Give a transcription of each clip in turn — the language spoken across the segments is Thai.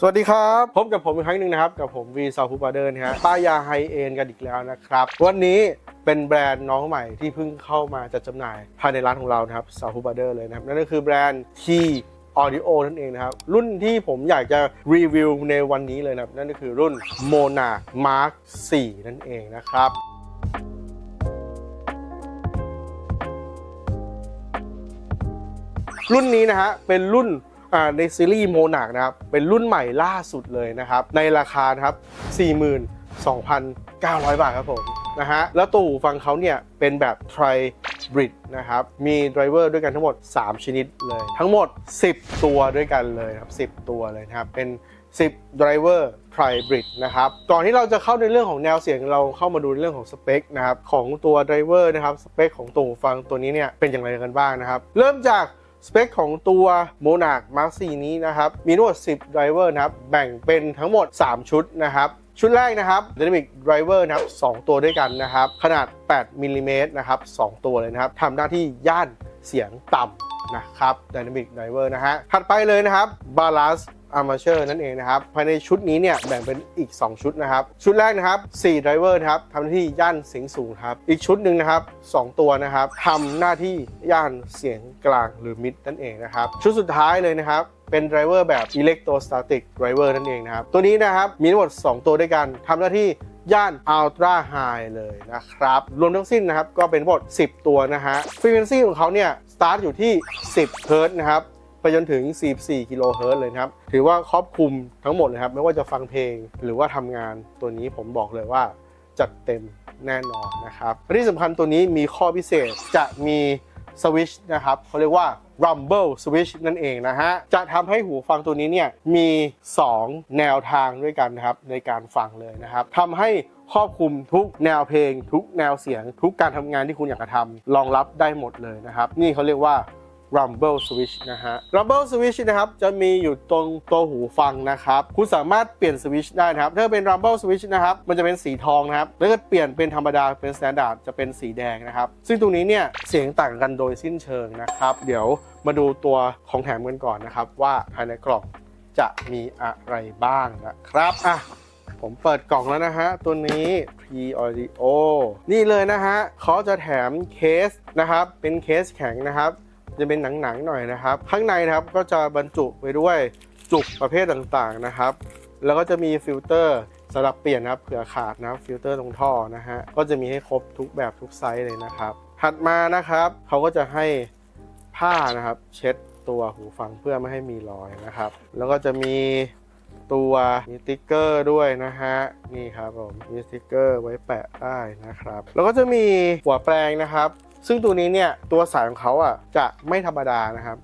สวัสดีครับ พบกับผมอีกครั้งหนึ่งนะครับ กับผมวีซาฟูบาเดอร์นะฮะป้ายยาไฮเอ็นกันอีกแล้วนะครับ วันนี้เป็นแบรนด์น้องใหม่ที่เพิ่งเข้ามาจัดจำหน่ายภายในร้านของเรานะครับซาฟูบาเดอร์เลยนะครับ นั่นก็คือแบรนด์ T Audio นั่นเองนะครับ รุ่นที่ผมอยากจะรีวิวในวันนี้เลยนะครับ นั่นก็คือรุ่น Mona Mark 4 นั่นเองนะครับรุ่นนี้นะฮะเป็นรุ่น ในซีรีส์โมนาคนะครับ เป็นรุ่นใหม่ล่าสุดเลยนะครับ ในราคานะครับ 42,900 บาทครับผมนะฮะ แล้วตัวหูฟังเขาเนี่ยเป็นแบบ Tri Bridge นะครับ มีไดรเวอร์ด้วยกันทั้งหมด 3 ชนิดเลย ทั้งหมด 10 ตัวด้วยกันเลยครับ 10 ตัวเลยนะครับ เป็น 10 driver tri bridge นะครับ ก่อนที่เราจะเข้าในเรื่องของแนวเสียงเราเข้ามาดูเรื่องของสเปคนะครับ ของตัว driver นะครับ สเปคของตัวหูฟังตัวนี้เนี่ยเป็นอย่างไรกันบ้างนะครับ เริ่มจาก สเปคของตัว Monarch Mark 4นี้นะครับ มีทั้งหมด 10 driver นะครับ แบ่งเป็นทั้งหมด 3 ชุดนะครับ ชุดแรกนะครับ Dynamic Driver นะครับ 2 ตัวด้วยกันนะครับ ขนาด 8มิลลิเมตรนะครับ 2 ตัวเลยนะครับทำหน้าที่ย่านเสียงต่ำนะครับ Dynamic Driver นะฮะ ถัดไปเลยนะครับ Balance Armature นั่นเองนะครับ ภายในชุดนี้เนี่ยแบ่งเป็นอีก 2 ชุดนะครับ ชุดแรกนะครับ4 driver นะครับทำหน้าที่ย่านเสียงสูงครับ อีกชุดหนึ่งนะครับ 2 ตัวนะครับทำหน้าที่ย่านเสียงกลางหรือ mid นั่นเองนะครับ ชุดสุดท้ายเลยนะครับเป็น driver แบบ electrostatic driver นั่นเองนะครับ ตัวนี้นะครับมีทั้งหมด 2 ตัวด้วยกันทำหน้าที่ย่าน ultra high เลยนะครับ รวมทั้งสิ้นนะครับ ก็เป็นทั้งหมด 10 ตัวนะฮะ frequency ของเขาเนี่ย start อยู่ที่ 10 Hz นะครับ ไปจนถึง 44 กิโลเฮิรตซ์เลยครับ ถือว่าครอบคลุมทั้งหมดเลยครับ ไม่ว่าจะฟังเพลงหรือว่าทำงานตัวนี้ผมบอกเลยว่าจัดเต็มแน่นอนนะครับที่สำคัญตัวนี้มีข้อพิเศษจะมีสวิชนะครับเขาเรียกว่า Rumble Switch นั่นเองนะฮะ จะทำให้หูฟังตัวนี้เนี่ยมี 2 แนวทางด้วยกันนะครับในการฟังเลยนะครับทำให้ครอบคลุมทุกแนวเพลง ทุกแนวเสียง ทุกการทำงานที่คุณอยากจะทำรองรับได้หมดเลยนะครับ นี่เขาเรียกว่า Rumble Switch นะฮะ Rumble Switch นะครับจะมีอยู่ตรงตัวหูฟังนะครับ คุณสามารถเปลี่ยนสวิตชได้นะครับ ถ้าเป็น Rumble Switch นะครับ มันจะเป็นสีทองนะครับแล้วก็เปลี่ยนเป็นธรรมดาเป็น Standard จะเป็นสีแดงนะครับ ซึ่งตรงนี้เนี่ยเสียงต่างกันโดยสิ้นเชิงนะครับ เดี๋ยวมาดูตัวของแถมกันก่อนนะครับว่าภายในกล่องจะมีอะไรบ้างนะครับอะผมเปิดกล่องแล้วนะฮะ ตัวนี้ P Audio นี่เลยนะฮะเขาจะแถมเคสนะครับ เป็นเคสแข็งนะครับ จะเป็นหนังๆหน่อยนะครับ ข้างในนะครับก็จะบรรจุไปด้วยจุกประเภทต่างๆนะครับ แล้วก็จะมีฟิลเตอร์สำหรับเปลี่ยนนะครับเผื่อขาดนะครับฟิลเตอร์ตรงท่อนะฮะก็จะมีให้ครบทุกแบบทุกไซส์เลยนะครับ ถัดมานะครับเขาก็จะให้ผ้านะครับเช็ดตัวหูฟังเพื่อไม่ให้มีรอยนะครับ แล้วก็จะมีตัวมีสติ๊กเกอร์ด้วยนะฮะนี่ครับผมมีสติ๊กเกอร์ไว้แปะได้นะครับ แล้วก็จะมีหัวแปลงนะครับ ซึ่งตัวนี้เนี่ยตัวสายของเขาอะจะไม่ธรรมดานะครับ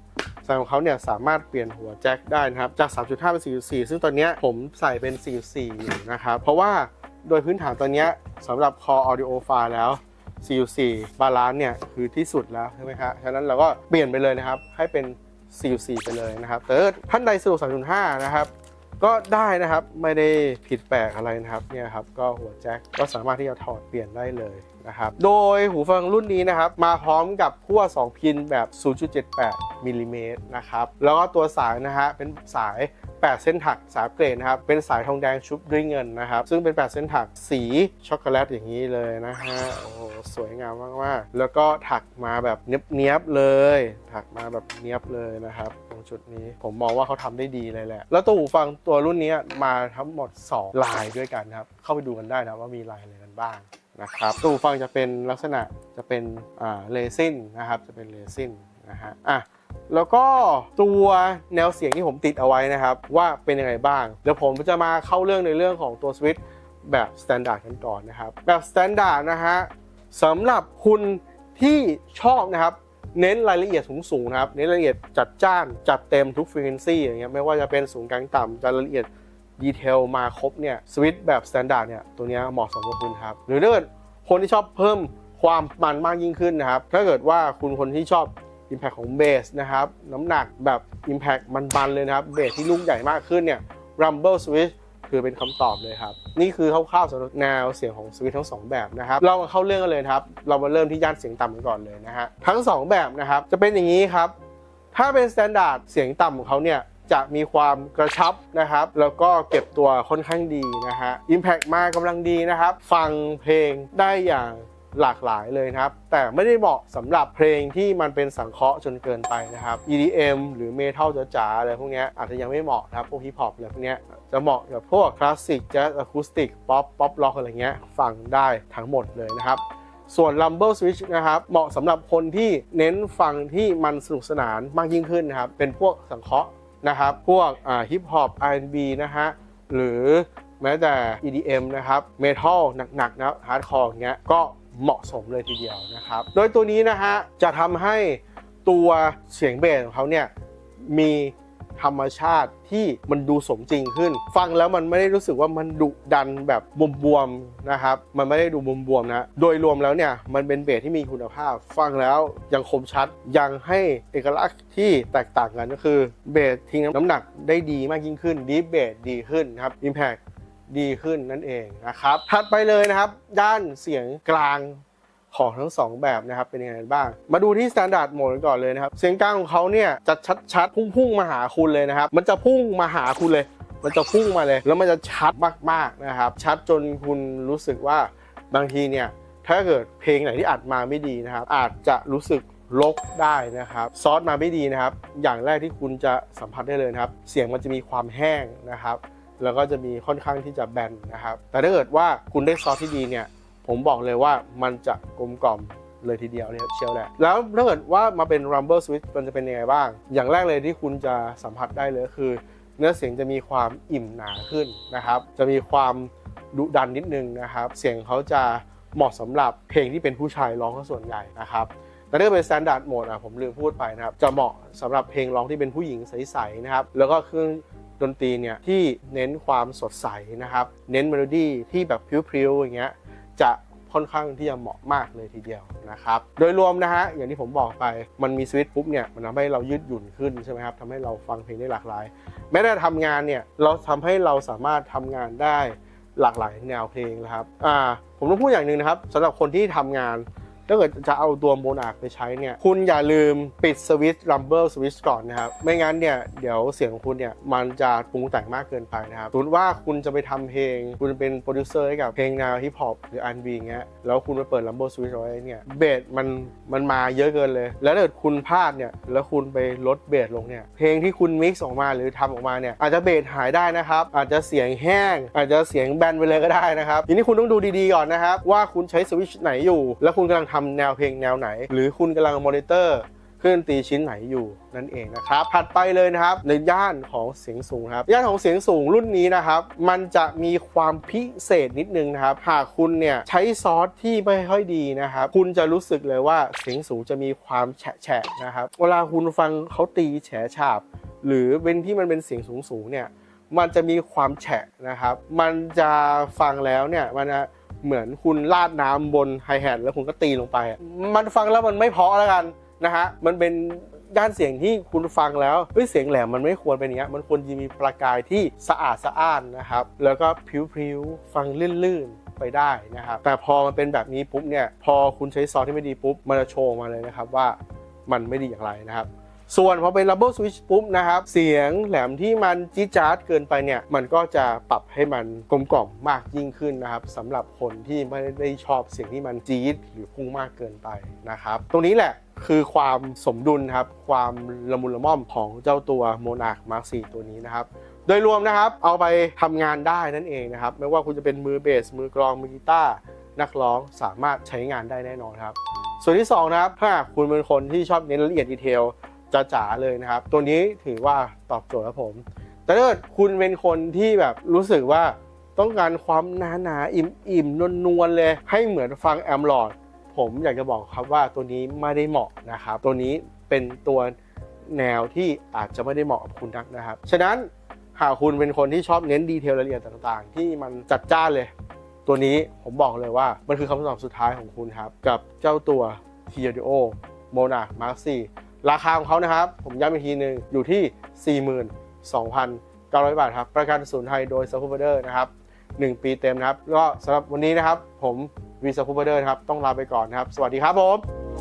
สายของเขาเนี่ยสามารถเปลี่ยนหัวแจ็คได้นะครับจาก 3.5 เป็น 4.4 ซึ่งตอนนี้ผมใส่เป็น 4.4 อยู่นะครับ เพราะว่าโดยพื้นฐานตอนนี้สำหรับ Core Audio File แล้ว 4.4 บาลานซ์เนี่ยคือที่สุดแล้วใช่ไหมครับฉะนั้นเราก็เปลี่ยนไปเลยนะครับให้เป็น 4.4 ไปเลยนะครับแต่ถ้าท่านใดสะดวก3.5 นะครับ ก็ได้นะครับไม่ได้ผิดแปลกอะไรนะครับเนี่ยครับก็หัวแจ็คก็สามารถที่จะถอดเปลี่ยนได้เลยนะครับโดยหูฟังรุ่นนี้นะครับมาพร้อมกับขั้ว 2 พินแบบ 0.78มิลลิเมตรนะครับแล้วก็ตัวสายนะฮะเป็นสาย 8 เส้นถักสาเกรดนะครับ เป็นสายทองแดงชุบด้วยเงินนะครับ ซึ่งเป็น 8 เส้นถักสีช็อกโกแลตอย่างนี้เลยนะฮะ โอ้โห สวยงามมากๆ แล้วก็ถักมาแบบเนี้ยบๆเลย ถักมาแบบเนี้ยบเลยนะครับ ตรงจุดนี้ผมมองว่าเขาทำได้ดีเลยแหละ แล้วตัวหูฟังตัวรุ่นนี้มาทั้งหมด 2 ลายด้วยกันครับ เข้าไปดูกันได้นะว่ามีลายอะไรกันบ้างนะครับตัวหูฟังจะเป็นลักษณะจะเป็นอ่าเรซินนะครับ จะเป็นเรซินนะฮะอะ แล้วก็ตัวแนวเสียงที่ผมติดเอาไว้นะครับ ว่าเป็นยังไงบ้าง เดี๋ยวผมจะมาเข้าเรื่องในเรื่องของตัวสวิตช์แบบสแตนดาร์ดกันก่อนนะครับ แบบสแตนดาร์ดนะฮะสำหรับคุณที่ชอบนะครับเน้นรายละเอียดสูงๆนะครับ เน้นรายละเอียดจัดจ้านจัดเต็มทุกฟ r ี q u e n c y อย่างเงี้ยไม่ว่าจะเป็นสูงกลางต่ำจะรายละเอียดดีเทลมาครบเนี่ยสวิตช์แบบสแตนดาร์ดเนี่ยตัวเนี้ยเหมาะสมกับคุณครับ หรือถ้าเกิดคนที่ชอบเพิ่มความมันมากยิ่งขึ้นนะครับ ถ้าเกิดว่าคุณคนที่ชอบ Impact ของเบสนะครับ น้ำหนักแบบ Impact มันๆเลยนะครับ เบสที่ลูกใหญ่มากขึ้นเนี่ย Rumble Switch คือเป็นคำตอบเลยครับ นี่คือคร่าวๆสำหรับแนวเสียงของสวิตทั้ง 2 แบบนะครับ เรามาเข้าเรื่องกันเลยครับ เรามาเริ่มที่ย่านเสียงต่ำกันก่อนเลยนะฮะ ทั้ง 2 แบบนะครับ จะเป็นอย่างนี้ครับ ถ้าเป็น Standard เสียงต่ำของเขาเนี่ยจะมีความกระชับนะครับ แล้วก็เก็บตัวค่อนข้างดีนะฮะ Impact มากำลังดีนะครับ ฟังเพลงได้อย่าง หลากหลายเลยนะครับ แต่ไม่ได้เหมาะสำหรับเพลงที่มันเป็นสังเคราะห์จนเกินไปนะครับ EDM หรือเมทัลจ๋าๆอะไรพวกนี้อาจจะยังไม่เหมาะนะครับพวกฮิปฮอปอะไรพวกนี้จะเหมาะกับพวกคลาสสิกแจ๊สอะคูสติกป๊อปป๊อปล็อกอะไรเงี้ยฟังได้ทั้งหมดเลยนะครับส่วน Rumble Switch นะครับ เหมาะสำหรับคนที่เน้นฟังที่มันสนุกสนานมากยิ่งขึ้นนะครับ เป็นพวกสังเคราะห์นะครับ พวกฮิปฮอป R&B นะฮะ หรือแม้แต่ EDM นะครับ เมทัลหนักๆนะฮาร์ดคอร์อย่างเงี้ยก็ เหมาะสมเลยทีเดียวนะครับ โดยตัวนี้นะฮะจะทำให้ตัวเสียงเบสของเขาเนี่ยมีธรรมชาติที่มันดูสมจริงขึ้น ฟังแล้วมันไม่ได้รู้สึกว่ามันดุดันแบบบวมๆนะครับ มันไม่ได้ดูบวมๆนะ โดยรวมแล้วเนี่ยมันเป็นเบสที่มีคุณภาพ ฟังแล้วยังคมชัดยังให้เอกลักษณ์ที่แตกต่างกันก็คือเบสทิ้งน้ำหนักได้ดีมากยิ่งขึ้นดีเบสดีขึ้นครับ Impact ดีขึ้นนั่นเองนะครับ ถัดไปเลยนะครับ ด้านเสียงกลางของทั้งสองแบบนะครับเป็นยังไงบ้าง มาดูที่ Standard Mode กันก่อนเลยนะครับ เสียงกลางของเขาเนี่ยจะชัดๆ พุ่งๆ มาหาคุณเลยนะครับ มันจะพุ่งมาหาคุณเลย มันจะพุ่งมาเลย แล้วมันจะชัดมากๆนะครับ ชัดจนคุณรู้สึกว่าบางทีเนี่ยถ้าเกิดเพลงไหนที่อัดมาไม่ดีนะครับ อาจจะรู้สึกลกได้นะครับ ซอสมาไม่ดีนะครับ อย่างแรกที่คุณจะสัมผัสได้เลยนะครับ เสียงมันจะมีความแห้งนะครับ แล้วก็จะมีค่อนข้างที่จะแบนนะครับ แต่ถ้าเกิดว่าคุณได้ซอสที่ดีเนี่ย ผมบอกเลยว่ามันจะกลมกล่อมเลยทีเดียวเนี่ยเชียวแหละ แล้วถ้าเกิดว่ามาเป็น Rumble Switch มันจะเป็นยังไงบ้าง อย่างแรกเลยที่คุณจะสัมผัสได้เลยคือ เนื้อเสียงจะมีความอิ่มหนาขึ้นนะครับ จะมีความดุดันนิดนึงนะครับ เสียงเขาจะเหมาะสำหรับเพลงที่เป็นผู้ชายร้องซะส่วนใหญ่นะครับแต่ถ้าเป็น standard mode อะผมลืมพูดไปนะครับ จะเหมาะสำหรับเพลงร้องที่เป็นผู้หญิงใสๆนะครับ แล้วก็เครื่อง ดนตรีเนี่ยที่เน้นความสดใสนะครับ เน้นเมโลดี้ที่แบบพริ้วๆอย่างเงี้ยจะค่อนข้างที่จะเหมาะมากเลยทีเดียวนะครับ โดยรวมนะฮะอย่างที่ผมบอกไปมันมีสวิตช์ปุ๊บเนี่ยมันทำให้เรายืดหยุ่นขึ้นใช่ไหมครับทำให้เราฟังเพลงได้หลากหลาย แม้แต่ทำงานเนี่ยเราทำให้เราสามารถทำงานได้หลากหลายแนวเพลงนะครับอ่าผมต้องพูดอย่างหนึ่งนะครับสำหรับคนที่ทำงาน ถ้าเกิดจะเอาตัวโมนาร์ไปใช้เนี่ย คุณอย่าลืมปิดสวิตช์ Rumble Switch ก่อนนะครับ ไม่งั้นเนี่ย เดี๋ยวเสียงของคุณเนี่ย มันจะปรุงแต่งมากเกินไปนะครับสมมติว่าคุณจะไปทำเพลง คุณเป็นโปรดิวเซอร์ให้กับเพลงแนวฮิปฮอปหรือ R&B เงี้ย แล้วคุณไปเปิด Rumble Switch เอาไว้เนี่ย เบสมันมันมาเยอะเกินเลย แล้วถ้าเกิดคุณพลาดเนี่ย แล้วคุณไปลดเบสลงเนี่ย เพลงที่คุณมิกซ์ออกมาหรือทำออกมาเนี่ย อาจจะเบสหายได้นะครับ อาจจะเสียงแห้ง อาจจะเสียงแบนไปเลยก็ได้นะครับทีนี้คุณต้องดูดีๆก่อนนะครับว่าคุณใช้สวิตช์ไหนอยู่ แล้วคุณกำลังทำแนวเพลงแนวไหน หรือคุณกำลังมอนิเตอร์เครื่องดนตรีชิ้นไหนอยู่นั่นเองนะครับถัดไปเลยนะครับในย่านของเสียงสูงครับย่านของเสียงสูงรุ่นนี้นะครับ มันจะมีความพิเศษนิดนึงนะครับ หากคุณเนี่ยใช้ซอสที่ไม่ค่อยดีนะครับ คุณจะรู้สึกเลยว่าเสียงสูงจะมีความแฉะแฉะนะครับ เวลาคุณฟังเขาตีแฉะฉาบ หรือเป็นที่มันเป็นเสียงสูงสูงเนี่ยมันจะมีความแฉะนะครับ มันจะฟังแล้วเนี่ยมันจะ เหมือนคุณลาดน้ำบนไฮแฮทแล้วคุณก็ตีลงไป มันฟังแล้วมันไม่เพาะแล้วกันนะฮะ มันเป็นด้านเสียงที่คุณฟังแล้วเฮ้ยเสียงแหลมมันไม่ควรเป็นอย่างเงี้ยมันควรจะมีประกายที่สะอาดสะอ้านนะครับ แล้วก็พิ้วๆฟังลื่นๆไปได้นะครับ แต่พอมันเป็นแบบนี้ปุ๊บเนี่ย พอคุณใช้ซอสที่ไม่ดีปุ๊บ มันจะโชว์มาเลยนะครับว่ามันไม่ดีอย่างไรนะครับ ส่วนพอเป็น Rumble Switch ปุ๊บนะครับ เสียงแหลมที่มันจี๊จ๊าดเกินไปเนี่ย มันก็จะปรับให้มันกลมกล่อมมากยิ่งขึ้นนะครับสำหรับคนที่ไม่ได้ชอบเสียงที่มันจี๊ดหรือพุ่งมากเกินไปนะครับ ตรงนี้แหละคือความสมดุลครับ ความละมุนละม่อมของเจ้าตัว Monarch Mark 4ตัวนี้นะครับโดยรวมนะครับ เอาไปทำงานได้นั่นเองนะครับ ไม่ว่าคุณจะเป็นมือเบส มือกลอง มือกีตาร์นักร้องสามารถใช้งานได้แน่นอนครับ ส่วนที่สองนะครับ ถ้าคุณเป็นคนที่ชอบเน้นรายละเอียดดีเทล จ๋าๆเลยนะครับ ตัวนี้ถือว่าตอบโจทย์ครับผม แต่ถ้าเกิดคุณเป็นคนที่แบบรู้สึกว่าต้องการความหนาหนาๆอิ่มๆนวลๆเลย ให้เหมือนฟังแอมลอดผมอยากจะบอกครับว่าตัวนี้ไม่ได้เหมาะนะครับ ตัวนี้เป็นตัวแนวที่อาจจะไม่ได้เหมาะกับคุณนักนะครับ ฉะนั้นหากคุณเป็นคนที่ชอบเน้นดีเทลรายละเอียดต่างๆ ที่มันจัดจ้านเลย ตัวนี้ผมบอกเลยว่ามันคือคำตอบสุดท้ายของคุณครับ กับเจ้าตัว t i a d o Monarch Mark 4 ราคาของเขานะครับ ผมย้ำอีกทีหนึ่งอยู่ที่ 42,900 บาทครับ ประกันศูนย์ไทยโดยซัพพอร์เดอร์นะครับ 1 ปีเต็มนะครับ ก็สำหรับวันนี้นะครับ ผมวีซัพพอร์เดอร์ครับ ต้องลาไปก่อนนะครับ สวัสดีครับผม